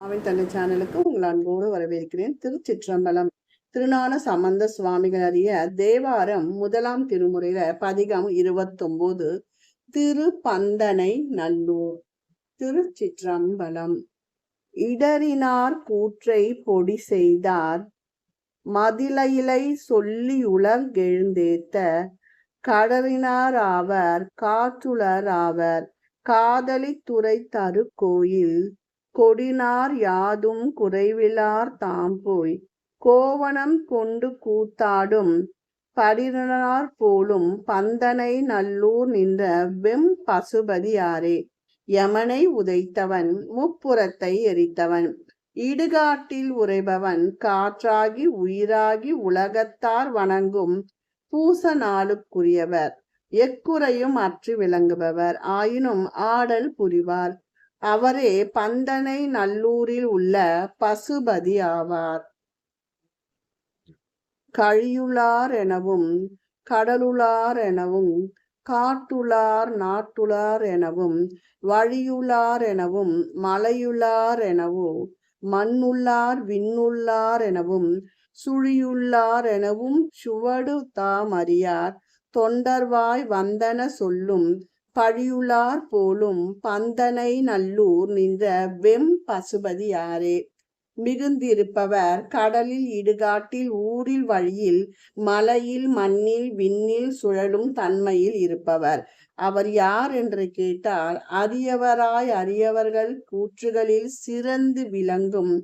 அவன் தன்னை சேனலுக்கு உங்கள் அன்போடு வரவேற்கிறேன். திருச்சிற்றம்பலம் திருநான சம்பந்த சுவாமிகள் அறிய தேவாரம் முதலாம் திருமுறையில பதிகம் இருபத்தொன்பது திருப்பந்தனை நல்லூர் திருச்சிற்றம்பலம். இடறினார் கூற்றை பொடி செய்தார் மதிலையிலை சொல்லி உலர்கெழுந்தேத்த கடறினார் ஆவர் காற்றுளர் ஆவர் காதலி துறை தரு கோயில் கொடினார் யாதும் குறைவிலார் தாம் போய் கோவணம் கொண்டு கூத்தாடும் படினார் போலும் பந்தனை நல்லூர் நின்ற வெம் பசுபதியாரே யமனை உதைத்தவன் முப்புறத்தை எரித்தவன். இடுகாட்டில் உறைபவன் காற்றாகி உயிராகி உலகத்தார் வணங்கும் பூச நாளுக்குரியவர் எக்குறையும் அற்று விளங்குபவர். ஆயினும் ஆடல் புரிவார். அவரே பந்தனை நல்லூரில் உள்ள பசுபதி ஆவார். கழியுளார் எனவும் கடலுளார் எனவும் காட்டுளார் நாட்டுளார் எனவும் வழியுளார் எனவும் மலையுளார் எனவும் மண்ணுள்ளார் விண்ணுள்ளார் எனவும் சுழியுள்ளார் எனவும் சுவடு தாம் அறியார். தொண்டர்வாய் வந்தன சொல்லும் பழியுளார் போலும் பந்தனை நல்லூர் நின்ற வெம் பசுபதியாரே மிகுந்திருப்பவர் கடலில் இடுகாட்டில் ஊரில் வழியில் மலையில் மண்ணில் விண்ணில் சுழலும் தன்மையில் இருப்பவர். அவர் யார் என்று கேட்டால் அரியவராய் அரியவர்கள் கூற்றுகளில் சிறந்து விளங்கும்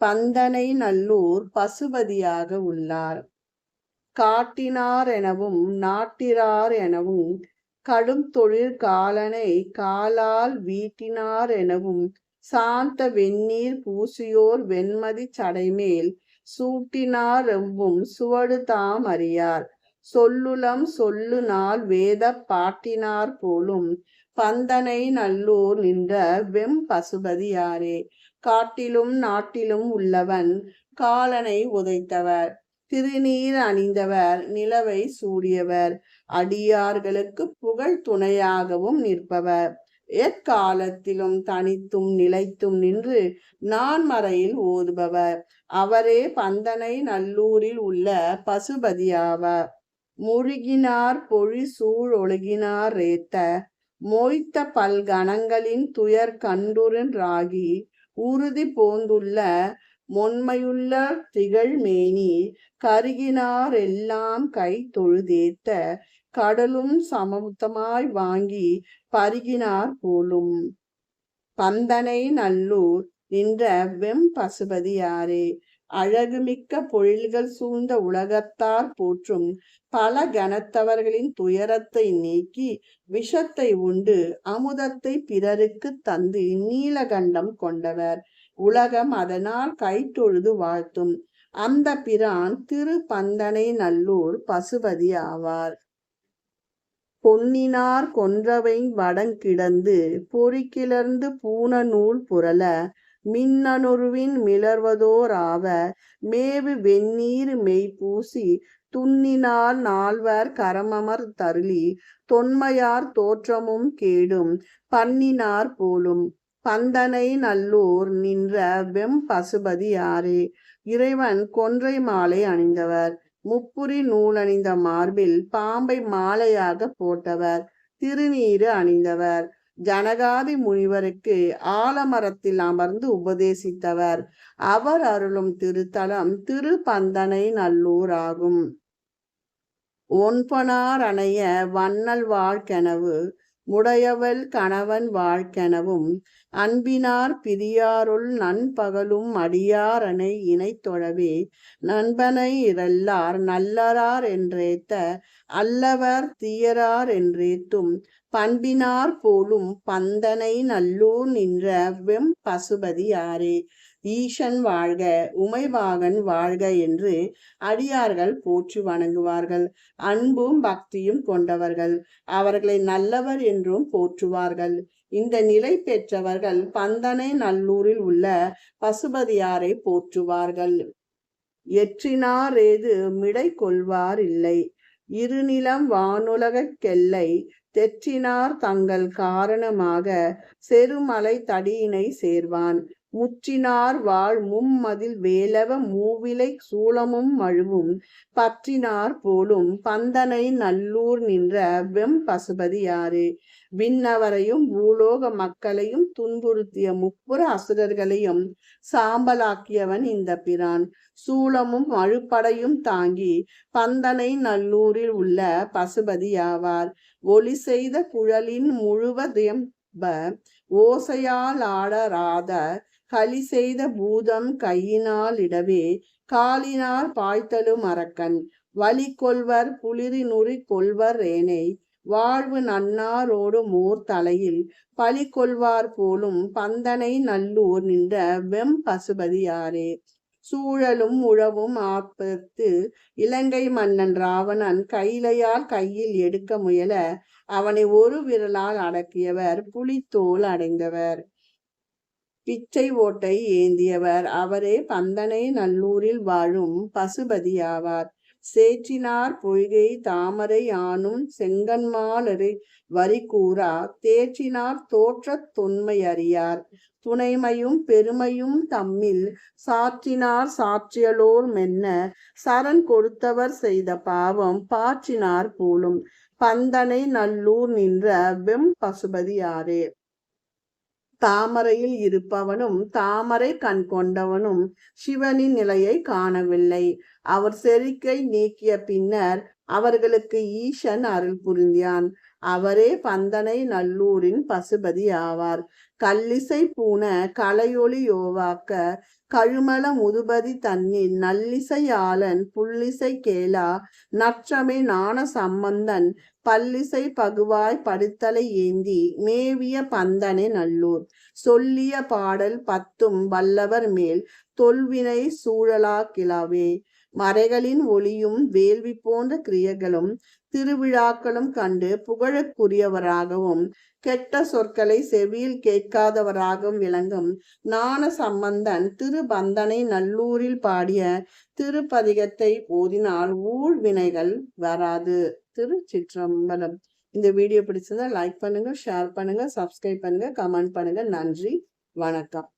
பந்தனை நல்லூர் பசுபதியாக உள்ளார். காட்டினார் எனவும் நாட்டினார் எனவும் கடும் தொழில் காலனை காலால் வீட்டினார் எனவும் சாந்த வெந்நீர் பூசியோர் வெண்மதி சடைமேல் சூட்டினார் எவ்வும் சுவடு தாம் அறியார். சொல்லுலம் சொல்லு நாள் வேத பாட்டினார் போலும் பந்தனை நல்லூர் நின்ற வெம் பசுபதியாரே காட்டிலும் நாட்டிலும் உள்ளவன் காலனை உதைத்தவர். திருநீர் அணிந்தவர் நிலவை சூடியவர் அடியார்களுக்கு புகழ் துணையாகவும் நிற்பவர். எக்காலத்திலும் தனித்தும் நிலைத்தும் நின்று நான் மறையில் ஓதுபவர். அவரே பந்தனை நல்லூரில் உள்ள பசுபதியாவார். முழுகினார் பொழி சூழ் ஒழுகினார் ரேத்த. மொய்த்த பல்கணங்களின் துயர் கண்டுரன் ராகி. உறுதி போந்துள்ள மொன்மையுள்ள திகழ்மேனி கருகினார் எல்லாம் கை தொழுதேத்த கடலும் சமமுத்தமாய் வாங்கி பருகினார் போலும். பந்தனை நல்லூர் நின்ற வெம் பசுபதியாரே அழகுமிக்க பொழில்கள் சூழ்ந்த உலகத்தார் போற்றும் பல கனத்தவர்களின் துயரத்தை நீக்கி விஷத்தை உண்டு அமுதத்தை பிறருக்கு தந்து நீலகண்டம் கொண்டவர். உலகம் அதனால் கைத்தொழுது வாழ்த்தும். அந்த பிரான் திரு பந்தனை நல்லூர் பசுபதி ஆவார். பொன்னினார் கொன்றவை வடங்கிடந்து பொறிக்கிளர்ந்து பூன நூல் புரள மின்னணுருவின் மிளர்வதோராவ மேவு வெந்நீர் மெய்ப்பூசி துண்ணினார் நால்வர் கரமமர் தருளி தொன்மையார் தோற்றமும் கேடும். பண்ணினார் போலும் பந்தனை நல்லூர் நின்ற வெம் பசுபதி யாரே? இறைவன் கொன்றை மாலை அணிந்தவர். முப்புரி நூலணிந்த மார்பில் பாம்பை மாலையாக போட்டவர். திருநீரு அணிந்தவர். ஜனகாதி முனிவருக்கு ஆலமரத்தில் அமர்ந்து உபதேசித்தவர். அவர் அருளும் திருத்தலம் திருபந்தனை நல்லூர் ஆகும். ஒன்பனார் அணைய வண்ணல் வாழ்கெனவு முடையவள் கணவன் வாழ்க்கெனவும் அன்பினார் பிரியாருள் நண்பகலும் அடியாரனை இணை நண்பனை இரல்லார் நல்லரார் என்றேத்த அல்லவர் தீயரார் என்றேத்தும் பண்பினார் போலும் பந்தனை நல்லூர் நின்ற வெம் பசுபதியாரே ஈசன் வாழ்க உமைவாகன் வாழ்க என்று அடியார்கள் போற்றி வணங்குவார்கள். அன்பும் பக்தியும் கொண்டவர்கள் அவர்களை நல்லவர் என்றும் போற்றுவார்கள். இந்த நிலை பெற்றவர்கள் பந்தனை நல்லூரில் உள்ள பசுபதியாரை போற்றுவார்கள். எற்றினார் ஏது மிடை கொள்வார் இல்லை இருநிலம் வானுலகக்கெல்லை தெற்றினார் தங்கள் காரணமாக செருமலை தடியினை சேர்வான். முற்றினார் வாழ் மும்மதில் வேலவ மூவிலை சூளமும் மழுவும் பற்றினார் போலும் பந்தனை நல்லூர் நின்ற வெம் பசுபதி யாரே? விண்ணவரையும் பூலோக மக்களையும் துன்புறுத்திய முப்புற அசுரர்களையும் சாம்பலாக்கியவன் இந்த பிரான். சூளமும் அழுப்படையும் தாங்கி பந்தனை நல்லூரில் உள்ள பசுபதி ஆவார் ஒளி செய்த குழலின் முழுவதெம்ப ஓசையால் ஆடராத களி செய்த பூதம் கையினால் இடவே காலினால் பாய்த்தலும் அரக்கன் வலி கொள்வர் புளிரி நுறி கொள்வர் ஏனை வாழ்வு நன்னாரோடு மோர் தலையில் பழி கொள்வார் போலும் பந்தனை நல்லூர் நின்ற வெம் பசுபதியாரே சூழலும் உழவும் ஆப்பத்து இலங்கை மன்னன் ராவணன் கைலையால் கையில் எடுக்க முயல அவனை ஒரு விரலால் அடக்கியவர் புலித்தோல் அடைந்தவர். பிச்சை ஓட்டை ஏந்தியவர். அவரே பந்தனை நல்லூரில் வாழும் பசுபதி ஆவார் சேற்றினார் பொய்கை தாமரை ஆனும் செங்கன்மாலரை வரி கூறா தேற்றினார் தோற்றத் தொன்மை அறியார். துணைமையும் பெருமையும் தம்மில் சாற்றினார் சாற்றியலோர் மென்ன. சரண் கொடுத்தவர் செய்த பாவம் பாற்றினார் போலும். பந்தனை நல்லூர் நின்ற வெம் பசுபதியாரே தாமரையில் இருப்பவனும் தாமரை கண் கொண்டவனும் சிவனின் நிலையை காணவில்லை. அவர் செருக்கை நீக்கிய பின்னர் அவர்களுக்கு ஈசன் அருள் புரிந்தான். அவரே பந்தனை நல்லூரின் பசுபதி ஆவார். கல்லிசை பூன கலையொளி யோவாக்க கழுமல முதுபதி தன்னில் நல்லிசையாளன் புள்ளிசை கேளா நற்றமை நாண சம்பந்தன் பல்லிசை பகுவாய் படுத்தலை ஏந்தி மேவிய பந்தனை நல்லூர். சொல்லிய பாடல் பத்தும் வல்லவர் மேல். தொல்வினை சூழலா கிளாவே. மறைகளின் ஒளியும் வேள்வி போன்ற கிரியைகளும் திருவிழாக்களும் கண்டு புகழக்குரியவராகவும் கெட்ட சொற்களை செவியில் கேட்காதவராகவும் விளங்கும் ஞான சம்பந்தன் திருபந்தனை நல்லூரில் பாடிய திருப்பதிகத்தை ஓதினால் ஊழ்வினைகள் வராது. திருச்சிற்றம்பலம். இந்த வீடியோ பிடிச்சதா லைக் பண்ணுங்க ஷேர் பண்ணுங்க சப்ஸ்கிரைப் பண்ணுங்க கமெண்ட் பண்ணுங்க. நன்றி வணக்கம்.